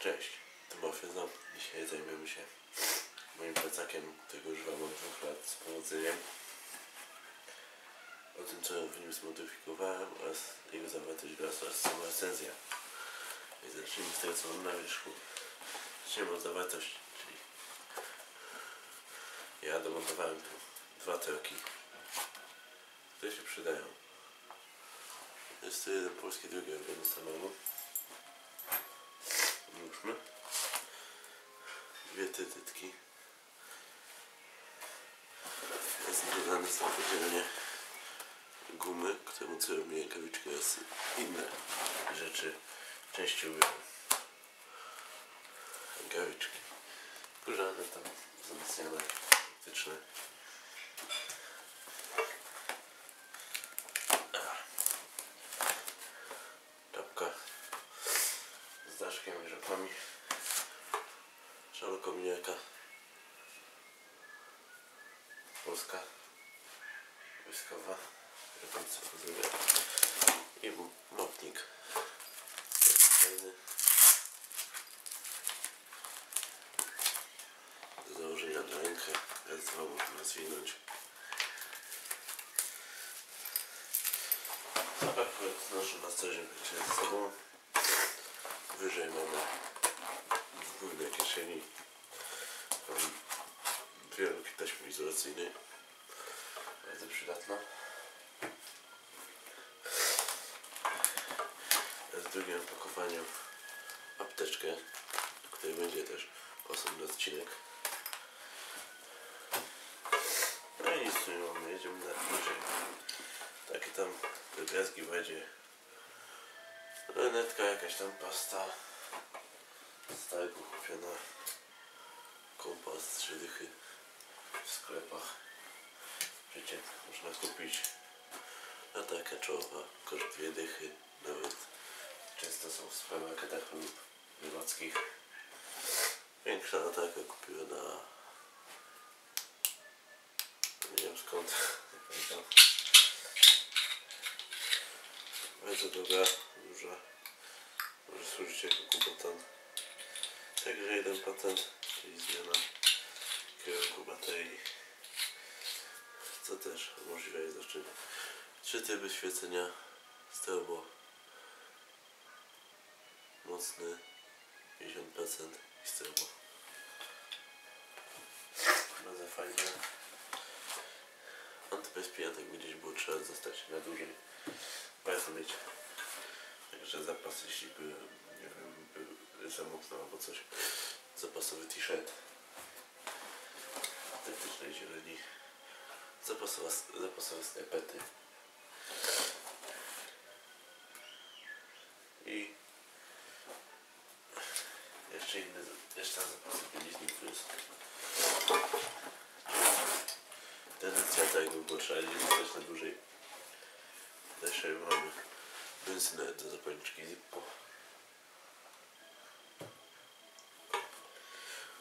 Cześć, Tymofie znam. Dzisiaj zajmiemy się moim plecakiem, którego używam od dwóch lat z powodzeniem. O tym, co w nim zmodyfikowałem oraz jego zawartość oraz oraz sama recenzja. I zacznijmy z tego, co mam na wierzchu. Zaczniemy od zawartości, czyli ja domontowałem tu dwa troki, które się przydają. Jest to jeden polski, drugi robiony samemu. Włóżmy. Dwie tytytki. Jest dodane samodzielnie gumy, które mocują mi rękawiczki oraz inne rzeczy części ubiorę. Rękawiczki. Kurzane tam wzmacniane, faktyczne. Polska. Wojskowa. Rzepamca pozwolę. I m- motnik. Taki Fajny. Do założenia na rękę. Raz, dwa można zwinąć. Zapach noszę na co dzień ze sobą. Wyżej mamy w górnej kieszeni mam dwie ruki taśmy izolacyjnej. Bardzo przydatna. W drugim opakowaniu apteczkę, do której będzie też osobny odcinek. No i nic nie mamy, jedziemy na bliżej. Takie tam drobiazgi będzie. Renetka, jakaś tam pasta. Starego kupiona. Kompas, trzy dychy w sklepach. Wiecie, można kupić latarkę czołowa, koszt dwie dychy. Nawet często są w supermarketach lub rybackich. Większa latarka kupiłem na nie wiem skąd. Bardzo dobra, duża. Może służyć jako kubotan. Także jeden patent, czyli zmiana kierunku baterii. Co też umożliwia jej znaczenie. Trzy typy świecenia. Strobo. Mocny 50% i strobo. Bardzo fajne. Antybespijatek gdzieś było trzeba zostać na dłużej. Warto mieć. Także zapas, jeśli by, nie wiem, by za mocno albo coś. Zapasowy t-shirt. Zapasowe, skarpety. I jeszcze inne, jeszcze zapasy bielizny plus. Tendencja tak jakby było trzeba zostać na dłużej. Też mamy benzynę do zapalniczki Zippo.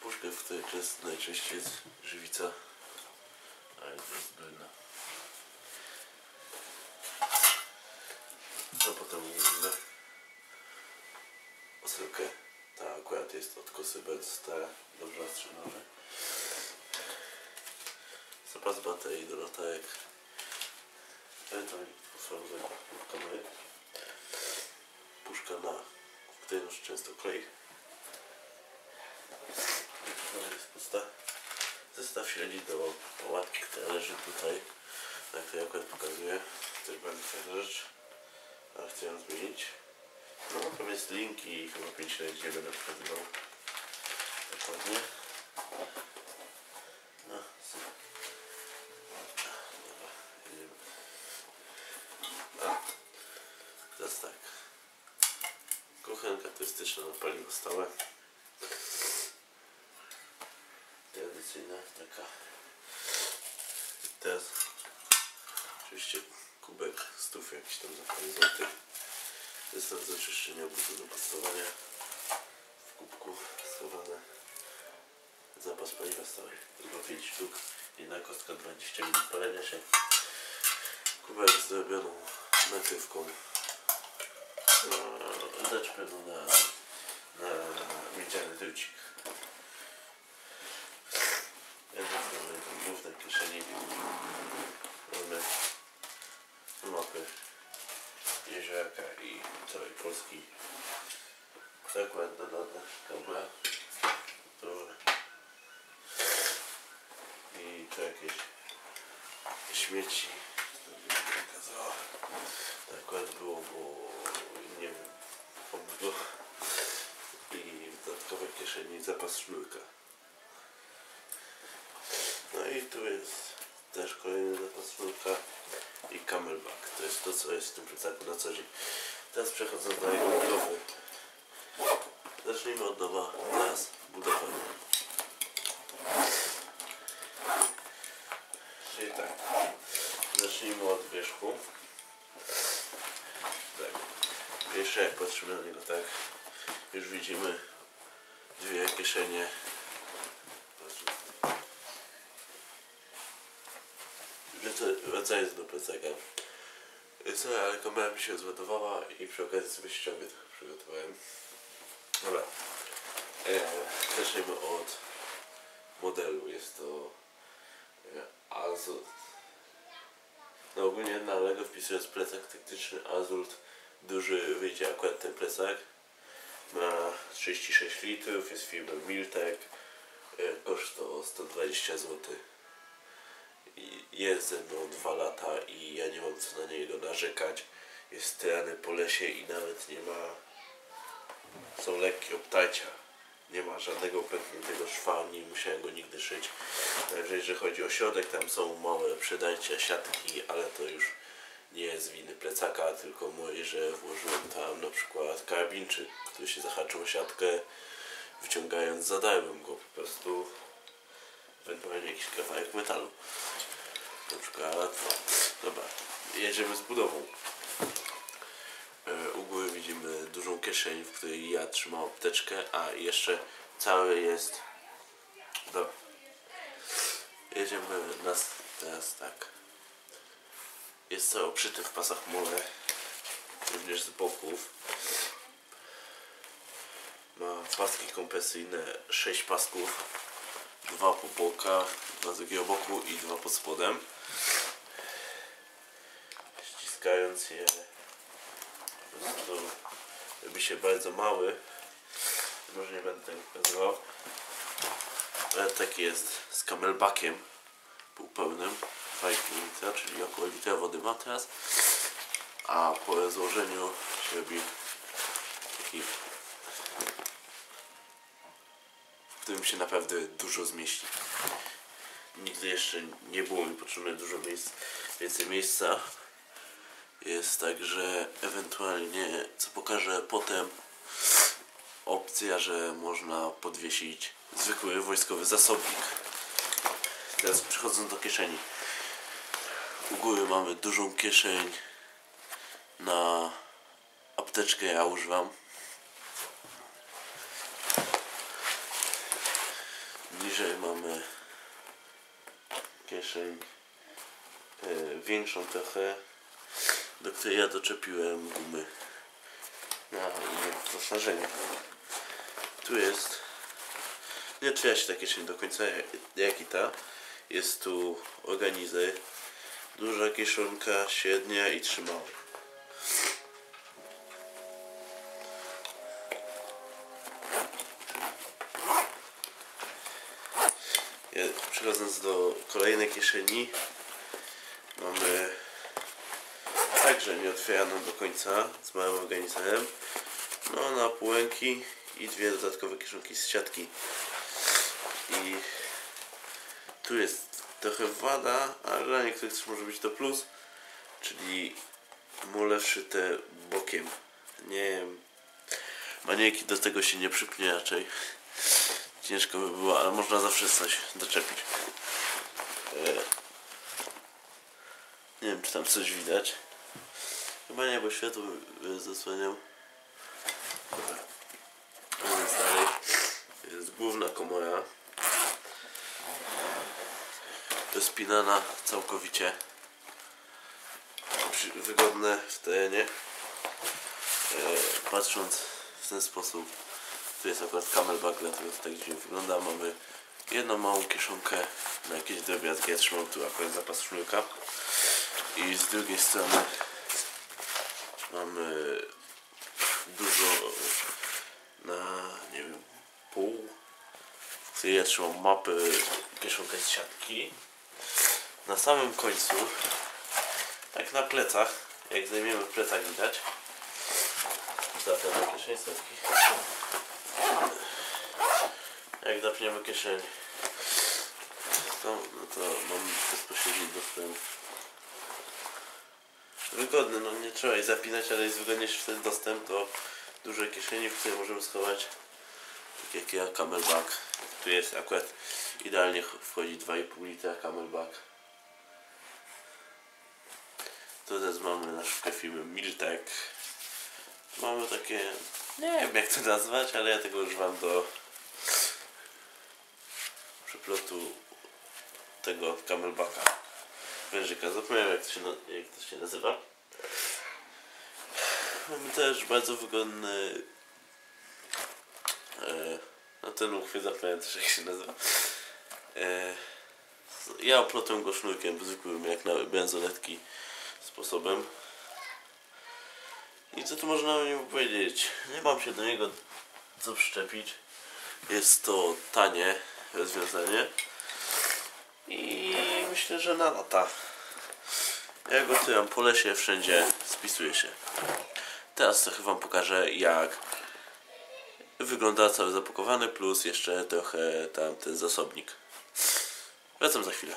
Puszkę, w której często, najczęściej jest żywica, ale to jest blina. A potem mówimy osyłkę. Ta akurat jest od kosy ta dobrze ostrzynowe. Zapas baterii do latarek. Ewentualnie posłucham kamery. Puszka na, której często klej. No jest pusta. Zestaw śledzi do łatki, która leży tutaj, na której akurat pokazuję. To jest bardzo fajna rzecz, ale chcę ją zmienić. No, tam jest link i chyba 5 śledzi nie będę pokazywał. Dokładnie. No, teraz tak. Kuchenka turystyczna na paliwo stałe. Teraz oczywiście kubek stów jakiś tam za parę złotych. Zestaw do czyszczenia butu do pastowania. W kubku schowane. Zapas paliwa stałe. Tylko 5 sztuk. Jedna kostka 20 minut palenia się. Kubek z zrobioną nakrywką. No, Dać pewno na e, miedziany drucik. Jeden z mamy głównej kieszeni. Mamy mapy jeziorka i całej Polski. Zakład dodany kable. Dobra. I tu jakieś śmieci. To akurat było, bo nie wiem, obyło. I dodatkowe kieszeni zapas sznurka. No i tu jest też kolejny zapas sznurka i camelback. To jest to, co jest w tym plecaku na co dzień. Teraz przechodząc do jego budowy. Zacznijmy od nowa teraz budowania. Czyli tak. Zacznijmy od wierzchu. Tak. Jak patrzymy na niego tak, już widzimy dwie kieszenie. Wraca- Wracając do plecaka. Ale kamera mi się zładowała i przy okazji sobie ściągę trochę przygotowałem. Dobra. E, zacznijmy od modelu. Jest to e, Azult. No ogólnie na Lego wpisując plecak taktyczny Azult duży wyjdzie akurat ten plecak. Ma 36 litrów, jest firmy Miltek. E, kosztował 120 zł. Jest ze mną dwa lata i ja nie mam co na niego narzekać. Jest tyrany po lesie i nawet nie ma są lekkie obtarcia. Nie ma żadnego pękniętego szwa, nie musiałem go nigdy szyć. Także jeżeli chodzi o środek, tam są małe przedarcia siatki, ale to już nie jest winy plecaka, tylko moje, że włożyłem tam na przykład karabinczyk, który się zahaczył siatkę, wyciągając zadałem go po prostu ewentualnie jakiś kawałek metalu. Na przykład, no, dobra, jedziemy z budową. E, U góry widzimy dużą kieszeń, w której ja trzymam apteczkę, a jeszcze cały jest. Dobra. Jedziemy nas teraz tak. Jest cały obszyty w pasach mole, również z boków. Ma paski kompresyjne, 6 pasków, dwa po bokach, dwa z drugiego boku i dwa pod spodem. Ściskając je prostu robi się bardzo mały. Może nie będę tego pokazywał. Ale taki jest z camelbackiem półpełnym 2,5 litra, czyli około litra wody ma teraz. A po rozłożeniu się robi taki którym się naprawdę dużo zmieści. Nigdy jeszcze nie było mi potrzebne dużo miejsc, więcej miejsca. Jest także ewentualnie, co pokażę potem, opcja, że można podwiesić zwykły wojskowy zasobnik. Teraz przechodząc do kieszeni. U góry mamy dużą kieszeń na apteczkę, ja używam. Niżej mamy kieszeń e, większą trochę, do której ja doczepiłem gumy na wyposażenie. Tu jest, nie otwiera się ta kieszeń do końca jak i ta. Jest tu organizer, duża kieszonka, średnia i trzy małe. Przechodząc do kolejnej kieszeni, mamy także nieotwieraną do końca z małym organizerem. No, na półęki i dwie dodatkowe kieszonki z siatki. I tu jest trochę wada, ale dla niektórych też może być to plus, czyli mule wszyte bokiem. Nie manieki do tego się nie przypnie raczej. Ciężko by było, ale można zawsze coś doczepić. E, Nie wiem, czy tam coś widać. Chyba nie, bo światło zasłaniam. Więc dalej jest główna komora. Rozpinana całkowicie. Wygodne w terenie. E, Patrząc w ten sposób Tu jest akurat camelback, dlatego to tak dziwnie wygląda. Mamy jedną małą kieszonkę na jakieś drobiazgi. Ja trzymam tu akurat zapas sznurka. I z drugiej strony mamy dużo na, nie wiem, pół. Czyli ja trzymam mapy, kieszonkę z siatki. Na samym końcu, tak na plecach, jak zajmiemy plecak widać, Zapniemy kieszeń setki. Jak zapniemy kieszeń, to, no to mam bezpośredni dostęp. Wygodny, no nie trzeba jej zapinać, ale jest wygodniejszy wtedy dostęp do dużej kieszeni, w której możemy schować tak jak ja camelback. Tu jest akurat idealnie ch- wchodzi 2,5 litra camelback. Tu też mamy na szybkę firmy Miltek. Mamy takie, nie wiem jak to nazwać, ale ja tego używam do przyplotu tego camelbacka. Wężyka, zapomniałem jak to się, jak to się nazywa. Mamy też bardzo wygodny e, no ten uchwyt zapomniałem też jak się nazywa. E, ja oplotem go sznurkiem zwykłym jak na benzoletki sposobem. I co tu można o nim powiedzieć? Nie mam się do niego co przyczepić. Jest to tanie rozwiązanie. I myślę, że na lata. Ja go tyram po lesie, wszędzie spisuje się. Teraz trochę wam pokażę jak wygląda cały zapakowany plus jeszcze trochę tam ten zasobnik. Wracam za chwilę.